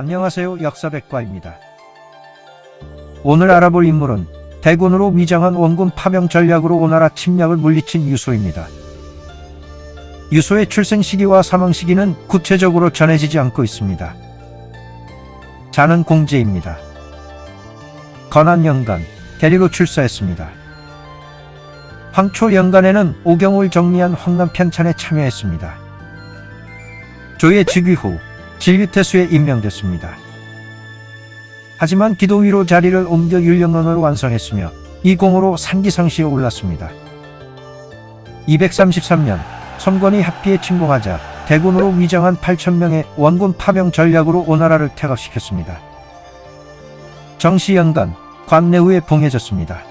안녕하세요. 역사백과입니다. 오늘 알아볼 인물은 대군으로 위장한 원군 파병 전략으로 오나라 침략을 물리친 유소입니다. 유소의 출생 시기와 사망 시기는 구체적으로 전해지지 않고 있습니다. 자는 공제입니다. 건한 연간 대리로 출사했습니다. 황초 연간에는 오경을 정리한 황남 편찬에 참여했습니다. 조의 즉위 후 진류태수에 임명됐습니다. 하지만 기도 위로 자리를 옮겨 율령론을 완성했으며 이 공으로 상기상시에 올랐습니다. 233년 선권이 합비에 침공하자 대군으로 위장한 8천명의 원군 파병 전략으로 오나라를 퇴각시켰습니다. 정시연간 관내후에 봉해졌습니다.